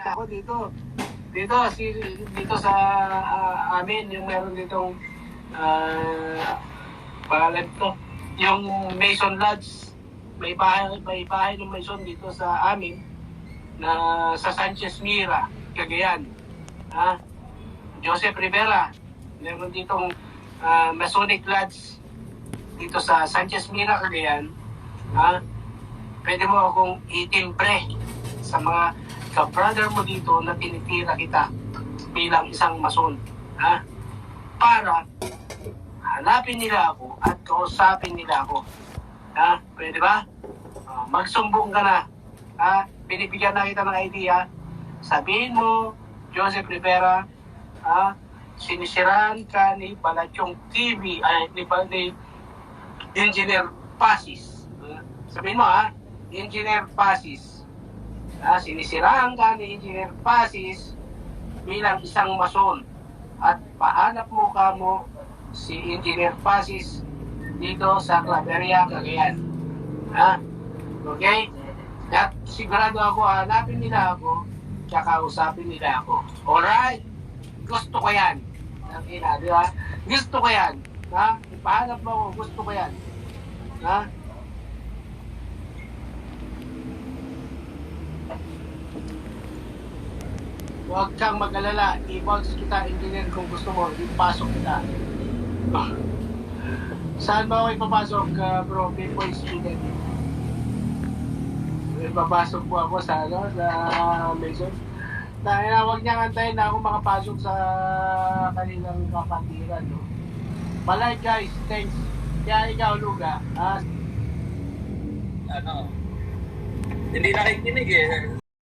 Ako dito. Dito, si, dito sa ah, amin, yung meron ditong uh, pangalan to, yung Mason Lodge. May bahay, may bahay ng Mason dito sa amin na sa Sanchez Mira, Cagayan. Ha? Joseph Rivera. Meron ditong ah, Masonic Lodge dito sa Sanchez Mira, Cagayan. Ha? Pwede mo akong itimbre sa mga ka-brother mo dito na tinitira kita bilang isang mason. Ha? Para hanapin nila ako at kausapin nila ako. Ha? Pwede ba? Ah, magsumbong ka na. Ha? Binibigyan na kita ng idea. Sabihin mo, Joseph Rivera, ha? sinisiraan ka ni Balachong TV, ay, ni, ni Engineer Pasis. Sabihin mo ha, Engineer Pasis. Ah, sinisiraan ka ni Engineer Pasis bilang isang mason at pahanap mo ka mo si Engineer Pasis dito sa Claveria, Cagayan. Ha? Okay? At sigurado ako, hanapin nila ako, tsaka usapin nila ako. Alright? Gusto ko yan. Ang ina, di ba? Gusto ko yan. Ha? Ipahanap mo ako, gusto ko yan. Ha? Huwag kang mag-alala. I-bounce kita, engineer, kung gusto mo. Ipasok kita. Ah. Saan ba ako ipapasok, uh, bro? Pinpoint student. Ipapasok po ako sa, ano, sa Mason. Dahil na, huwag niyang antayin na ako makapasok sa kanilang kapatiran, no? Palay, guys. Thanks. Kaya ikaw, Luga. Ah, ano, hindi nakikinig eh.